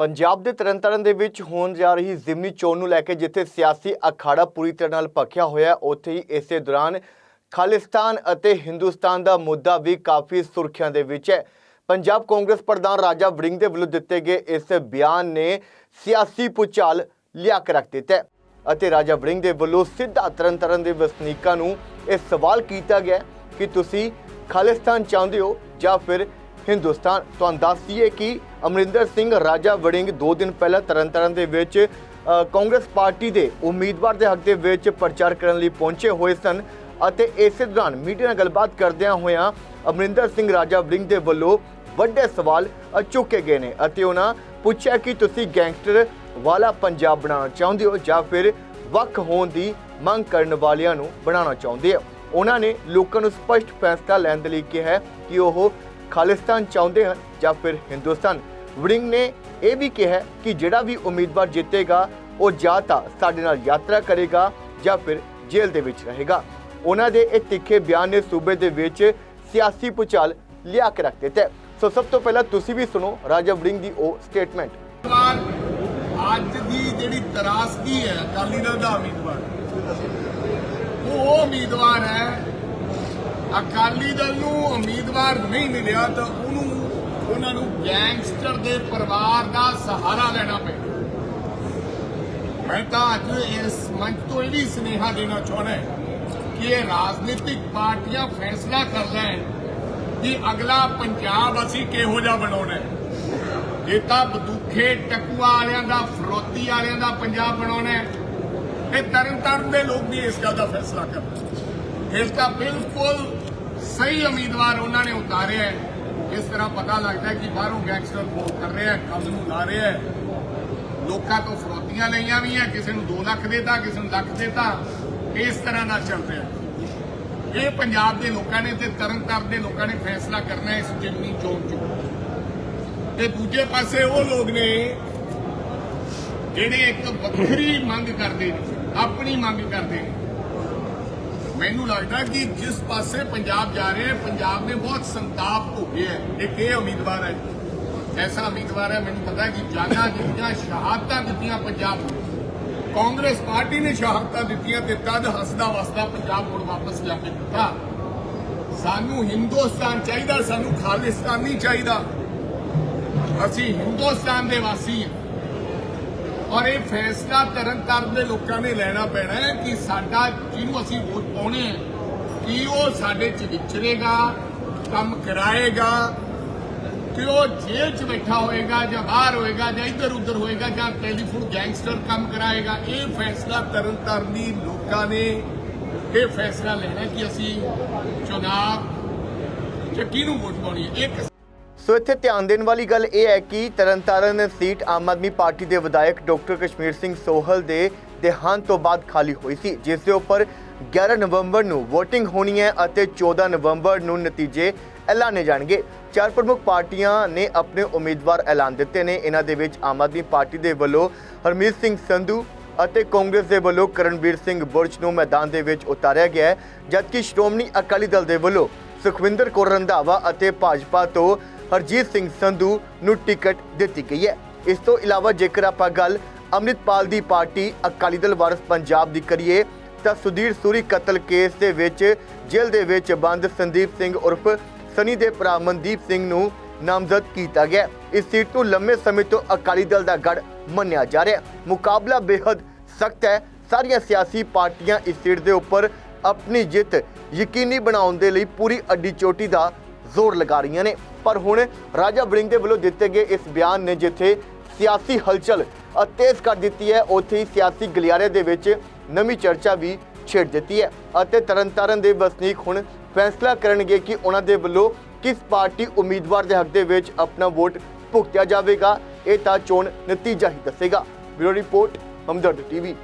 ਪੰਜਾਬ ਦੇ ਤਰਨਤਾਰਨ ਦੇ ਵਿੱਚ ਹੋਣ ਜਾ ਰਹੀ ਜ਼ਿਮਨੀ ਚੋਣ ਨੂੰ ਲੈ ਕੇ ਜਿੱਥੇ ਸਿਆਸੀ ਅਖਾੜਾ ਪੂਰੀ ਤਰ੍ਹਾਂ ਨਾਲ ਭਖਿਆ ਹੋਇਆ ਉੱਥੇ ਹੀ ਇਸੇ ਦੌਰਾਨ ਖਾਲਿਸਤਾਨ ਅਤੇ ਹਿੰਦੁਸਤਾਨ ਦਾ ਮੁੱਦਾ ਵੀ ਕਾਫੀ ਸੁਰਖੀਆਂ ਦੇ ਵਿੱਚ ਹੈ। ਪੰਜਾਬ ਕਾਂਗਰਸ ਪ੍ਰਧਾਨ ਰਾਜਾ ਵੜਿੰਗ ਦੇ ਵੱਲੋਂ ਦਿੱਤੇ ਗਏ ਇਸ ਬਿਆਨ ਨੇ ਸਿਆਸੀ ਪੁਚਾਲ ਲਿਆ ਕੇ ਰੱਖ ਦਿੱਤਾ ਅਤੇ ਰਾਜਾ ਵੜਿੰਗ ਦੇ ਵੱਲੋਂ ਸਿੱਧਾ ਤਰਨਤਾਰਨ ਦੇ ਵਸਨੀਕਾਂ ਨੂੰ ਇਹ ਸਵਾਲ ਕੀਤਾ ਗਿਆ ਕਿ ਤੁਸੀਂ ਖਾਲਿਸਤਾਨ ਚਾਹੁੰਦੇ ਹੋ ਜਾਂ ਫਿਰ ਹਿੰਦੁਸਤਾਨ। ਤੁਹਾਨੂੰ ਦੱਸ ਦਈਏ ਕਿ ਅਮਰਿੰਦਰ ਸਿੰਘ ਰਾਜਾ ਵੜਿੰਗ 2 ਦਿਨ ਪਹਿਲਾਂ ਤਰਨਤਾਰਨ ਦੇ ਵਿੱਚ ਕਾਂਗਰਸ ਪਾਰਟੀ ਦੇ ਉਮੀਦਵਾਰ ਦੇ ਹੱਕ ਦੇ ਵਿੱਚ ਪ੍ਰਚਾਰ ਕਰਨ ਲਈ ਪਹੁੰਚੇ ਹੋਏ ਸਨ ਅਤੇ ਇਸੇ ਦੌਰਾਨ ਮੀਡੀਆ ਨਾਲ ਗੱਲਬਾਤ ਕਰਦਿਆਂ ਹੋਇਆਂ ਅਮਰਿੰਦਰ ਸਿੰਘ ਰਾਜਾ ਵੜਿੰਗ ਦੇ ਵੱਲੋਂ ਵੱਡੇ ਸਵਾਲ ਚੁੱਕੇ ਗਏ ਨੇ ਅਤੇ ਉਹਨਾਂ ਪੁੱਛਿਆ ਕਿ ਤੁਸੀਂ ਗੈਂਗਸਟਰ ਵਾਲਾ ਪੰਜਾਬ ਬਣਾਉਣਾ ਚਾਹੁੰਦੇ ਹੋ ਜਾਂ ਫਿਰ ਵੱਖ ਹੋਣ ਦੀ ਮੰਗ ਕਰਨ ਵਾਲਿਆਂ ਨੂੰ ਬਣਾਉਣਾ ਚਾਹੁੰਦੇ ਹੋ? ਉਹਨਾਂ ਨੇ ਲੋਕਾਂ ਨੂੰ ਸਪਸ਼ਟ ਫੈਸਲਾ ਲੈਣ ਦੇ ਲਈ ਕਿਹਾ ਕਿ ਉਹ ਖਾਲਿਸਤਾਨ ਚਾਹੁੰਦੇ ਹਨ ਜਾਂ ਫਿਰ ਹਿੰਦੁਸਤਾਨ। ਵੜਿੰਗ ਨੇ ਇਹ ਵੀ ਕਿਹਾ ਕਿ ਜਿਹੜਾ ਵੀ ਉਮੀਦਵਾਰ ਜਿੱਤੇਗਾ, ਉਹ ਜਾਂ ਤਾਂ ਸਾਡੇ ਨਾਲ ਯਾਤਰਾ ਕਰੇਗਾ ਜਾਂ ਫਿਰ ਜੇਲ੍ਹ ਦੇ ਵਿੱਚ ਰਹੇਗਾ। ਉਹਨਾਂ ਦੇ ਇਹ ਤਿੱਖੇ ਬਿਆਨ ਨੇ ਸੂਬੇ ਦੇ ਵਿੱਚ ਸਿਆਸੀ ਪੁਚਾਲ ਲਿਆ ਕੇ ਰੱਖ ਦਿੱਤਾ। ਸੋ ਸਭ ਤੋਂ ਪਹਿਲਾਂ ਤੁਸੀਂ ਵੀ ਸੁਣੋ ਰਾਜਾ ਵੜਿੰਗ ਦੀ ਉਹ ਸਟੇਟਮੈਂਟ ਅੱਜ ਦੀ ਜਿਹੜੀ ਤਰਾਸਦੀ ਹੈ ਅਕਾਲੀ ਦਲ ਦਾ ਉਮੀਦਵਾਰ ਉਹ ਉਮੀਦਵਾਰ ਹੈ। ਅਕਾਲੀ ਦਲ ਨੂੰ ਉਮੀਦਵਾਰ ਨਹੀਂ ਮਿਲਿਆ ਤਾਂ ਉਹਨੂੰ ਉਹਨਾਂ ਨੂੰ ਗੈਂਗਸਟਰ ਦੇ ਪਰਿਵਾਰ ਦਾ ਸਹਾਰਾ ਲੈਣਾ ਪਿਆ ਮੈਂ ਤਾਂ ਅੱਜ ਇਸ ਮੰਚ ਤੋਂ ਇਹ ਵੀ ਸੁਨੇਹਾ ਦੇਣਾ ਚਾਹੁੰਦਾ ਕਿ ਇਹ ਰਾਜਨੀਤਿਕ ਪਾਰਟੀਆਂ ਫੈਸਲਾ ਕਰ ਲੈਣ ਕਿ ਅਗਲਾ ਪੰਜਾਬ ਅਸੀਂ ਕਿਹੋ ਜਿਹਾ ਬਣਾਉਣਾ ਹੈ। ਇਹ ਤਾਂ ਬਦੂਖੇ ਟਕੂਆ ਵਾਲਿਆਂ ਦਾ, ਫਰੋਤੀ ਵਾਲਿਆਂ ਦਾ ਪੰਜਾਬ ਬਣਾਉਣਾ ਇਹ ਤੇ ਤਰਨ ਤਾਰਨ ਦੇ ਲੋਕ ਵੀ ਇਸ ਗੱਲ ਦਾ ਫੈਸਲਾ ਕਰਨਗੇ ਇਸ ਦਾ ਬਿਲਕੁਲ ਸਹੀ ਉਮੀਦਵਾਰ ਉਹਨਾਂ ਨੇ ਉਤਾਰਿਆ ਹੈ। ਇਸ ਤਰ੍ਹਾਂ ਪਤਾ ਲੱਗਦਾ ਕਿ ਬਾਹਰੋਂ ਗੈਂਗਸਟਰ ਫੋਨ ਕਰ ਰਿਹਾ ਕੰਮ ਨੂੰ ਲਾ ਰਿਹਾ ਲੋਕਾਂ ਤੋਂ ਫਰੋਤੀਆਂ ਲਈਆਂ ਵੀ ਹੈ, ਕਿਸੇ ਨੂੰ 2 ਲੱਖ ਦੇਤਾ, ਕਿਸੇ ਨੂੰ ਲੱਖ ਦੇਤਾ। ਇਸ ਤਰ੍ਹਾਂ ਨਾਲ ਚੱਲ ਰਿਹਾ ਇਹ ਪੰਜਾਬ ਦੇ ਲੋਕਾਂ ਨੇ ਤੇ ਤਰਨ ਤਾਰਨ ਦੇ ਲੋਕਾਂ ਨੇ ਫੈਸਲਾ ਕਰਨਾ ਇਸ ਜਿਮਨੀ ਚੋਣ ਚੋਂ। ਤੇ ਦੂਜੇ ਪਾਸੇ ਉਹ ਲੋਕ ਨੇ ਜਿਹੜੇ ਇੱਕ ਵੱਖਰੀ ਮੰਗ ਕਰਦੇ ਨੇ, ਆਪਣੀ ਮੰਗ ਕਰਦੇ ਨੇ। ਮੈਨੂੰ ਲੱਗਦਾ ਕਿ ਜਿਸ ਪਾਸੇ ਪੰਜਾਬ ਜਾ ਰਿਹਾ ਹੈ ਪੰਜਾਬ ਨੇ ਬਹੁਤ ਸੰਤਾਪ ਭੋਗਿਆ ਹੈ ਇੱਕ ਇਹ ਉਮੀਦਵਾਰ ਹੈ। ਐਸਾ ਉਮੀਦਵਾਰ ਹੈ, ਮੈਨੂੰ ਪਤਾ ਕਿ ਜਾਨਾਂ ਦਿੱਤੀਆਂ ਸ਼ਹਾਦਤਾਂ ਦਿੱਤੀਆਂ ਪੰਜਾਬ ਨੂੰ। ਕਾਂਗਰਸ ਪਾਰਟੀ ਨੇ ਸ਼ਹਾਦਤਾਂ ਦਿੱਤੀਆਂ ਤੇ ਤਦ ਹੱਸਦਾ ਵਸਦਾ ਪੰਜਾਬ ਮੁੜ ਵਾਪਸ ਜਾ ਕੇ ਦਿੱਤਾ। ਸਾਨੂੰ ਹਿੰਦੁਸਤਾਨ ਚਾਹੀਦਾ, ਸਾਨੂੰ ਖਾਲਿਸਤਾਨੀ ਚਾਹੀਦਾ। ਅਸੀਂ ਹਿੰਦੁਸਤਾਨ ਦੇ ਵਾਸੀ ਹਾਂ। ਔਰ ਇਹ ਫੈਸਲਾ ਤਰਨ ਤਾਰਨ ਦੇ ਲੋਕਾਂ ਨੇ ਲੈਣਾ ਪੈਣਾ ਹੈ ਕਿ ਸਾਡਾ ਜਿਹਨੂੰ ਅਸੀਂ ਵੋਟ ਪਾਉਣੇ ਹੈ? ਕਿ ਉਹ ਸਾਡੇ ਚ ਵਿਚਰੇਗਾ, ਕੰਮ ਕਰਾਏਗਾ, ਕਿ ਉਹ ਜੇਲ੍ਹ 'ਚ ਬੈਠਾ ਹੋਏਗਾ ਜਾਂ ਬਾਹਰ ਹੋਏਗਾ ਜਾਂ ਇੱਧਰ ਉੱਧਰ ਹੋਏਗਾ ਜਾਂ ਟੈਲੀਫੋਨ ਗੈਂਗਸਟਰ ਕੰਮ ਕਰਾਏਗਾ, ਇਹ ਫੈਸਲਾ ਤਰਨ ਤਾਰਨ ਦੀ ਲੋਕਾਂ ਨੇ ਇਹ ਫੈਸਲਾ ਲੈਣਾ ਕਿ ਅਸੀਂ ਚੁਣਾਵ ਚ ਕਿਹਨੂੰ ਵੋਟ ਪਾਉਣੀ ਹੈ? ਇੱਕ ਸੋ ਇੱਥੇ ਧਿਆਨ ਦੇਣ ਵਾਲੀ ਗੱਲ ਇਹ ਹੈ ਕਿ ਤਰਨਤਾਰਨ ਸੀਟ ਆਮ ਆਦਮੀ ਪਾਰਟੀ ਦੇ ਵਿਧਾਇਕ ਡਾਕਟਰ ਕਸ਼ਮੀਰ ਸਿੰਘ ਸੋਹਲ ਦੇ ਦੇਹਾਂਤ ਤੋਂ ਬਾਅਦ ਖਾਲੀ ਹੋਈ ਸੀ, ਜਿਸ ਦੇ ਉੱਪਰ 11 ਨਵੰਬਰ ਨੂੰ VOTING ਹੋਣੀ ਹੈ ਅਤੇ 14 ਨਵੰਬਰ ਨੂੰ ਨਤੀਜੇ ਐਲਾਨੇ ਜਾਣਗੇ। ਚਾਰ ਪ੍ਰਮੁੱਖ ਪਾਰਟੀਆਂ ਨੇ ਆਪਣੇ ਉਮੀਦਵਾਰ ਐਲਾਨ ਦਿੱਤੇ ਨੇ। ਇਹਨਾਂ ਦੇ ਵਿੱਚ ਆਮ ਆਦਮੀ ਪਾਰਟੀ ਦੇ ਵੱਲੋਂ ਹਰਮੀਤ ਸਿੰਘ ਸੰਧੂ ਅਤੇ ਕਾਂਗਰਸ ਦੇ ਵੱਲੋਂ ਕਰਨਵੀਰ ਸਿੰਘ ਬੁਰਜ ਨੂੰ ਮੈਦਾਨ ਦੇ ਵਿੱਚ ਉਤਾਰਿਆ ਗਿਆ ਹੈ, ਜਦਕਿ ਸ਼੍ਰੋਮਣੀ ਅਕਾਲੀ ਦਲ ਦੇ ਵੱਲੋਂ ਸੁਖਵਿੰਦਰ ਕੌਰ ਰੰਧਾਵਾ ਅਤੇ ਭਾਜਪਾ ਤੋਂ ਹਰਜੀਤ ਸਿੰਘ ਸੰਧੂ ਨੂੰ ਟਿਕਟ ਦਿੱਤੀ ਗਈ ਹੈ। ਇਸ ਤੋਂ ਇਲਾਵਾ ਜੇਕਰ ਆਪਾਂ ਗੱਲ ਅੰਮ੍ਰਿਤਪਾਲ ਦੀ ਪਾਰਟੀ ਅਕਾਲੀ ਦਲ ਵਾਰਸ ਪੰਜਾਬ ਦੀ ਕਰੀਏ, ਤਾਂ ਸੁਧੀਰ ਸੂਰੀ ਕਤਲ ਕੇਸ ਦੇ ਵਿੱਚ ਜੇਲ੍ਹ ਦੇ ਵਿੱਚ ਬੰਦ ਸੰਦੀਪ ਸਿੰਘ ਉਰਫ ਸਨੀ ਦੇ ਭਰਾ ਮਨਦੀਪ ਸਿੰਘ ਨੂੰ ਨਾਮਜ਼ਦ ਕੀਤਾ ਗਿਆ ਇਸ ਸੀਟ ਨੂੰ ਲੰਮੇ ਸਮੇਂ ਤੋਂ ਅਕਾਲੀ ਦਲ ਦਾ ਗੜ ਮੰਨਿਆ ਜਾ ਰਿਹਾ ਮੁਕਾਬਲਾ ਬੇहद ਸਖਤ ਹੈ। ਸਾਰੀਆਂ ਸਿਆਸੀ ਪਾਰਟੀਆਂ ਇਸ ਸੀਟ ਦੇ ਉੱਪਰ ਆਪਣੀ ਜਿੱਤ ਯਕੀਨੀ ਬਣਾਉਣ ਦੇ ਲਈ ਪੂਰੀ ਅੱਡੀ ਚੋਟੀ ਦਾ ਜ਼ੋਰ ਲਗਾ ਰਹੀਆਂ ਨੇ। ਪਰ ਹੁਣ ਰਾਜਾ ਵੜਿੰਗ ਦੇ ਵੱਲੋਂ ਦਿੱਤੇ ਗਏ ਇਸ ਬਿਆਨ ਨੇ ਜਿੱਥੇ ਸਿਆਸੀ ਹਲਚਲ ਤੇਜ਼ ਕਰ ਦਿੱਤੀ ਹੈ, ਉੱਥੇ ਹੀ ਸਿਆਸੀ ਗਲਿਆਰੇ ਦੇ ਵਿੱਚ ਨਵੀਂ ਚਰਚਾ ਵੀ ਛੇੜ ਦਿੱਤੀ ਹੈ ਅਤੇ ਤਰਨਤਾਰਨ ਦੇ ਵਸਨੀਕ ਹੁਣ ਫੈਸਲਾ ਕਰਨਗੇ ਕਿ ਉਹਨਾਂ ਦੇ ਵੱਲੋਂ ਕਿਸ ਪਾਰਟੀ ਉਮੀਦਵਾਰ ਦੇ ਹੱਕ ਦੇ ਵਿੱਚ ਆਪਣਾ ਵੋਟ ਭੁਗਤਿਆ ਜਾਵੇਗਾ, ਇਹ ਤਾਂ ਚੋਣ ਨਤੀਜਾ ਹੀ ਦੱਸੇਗਾ। Bureau report, Hamdard TV.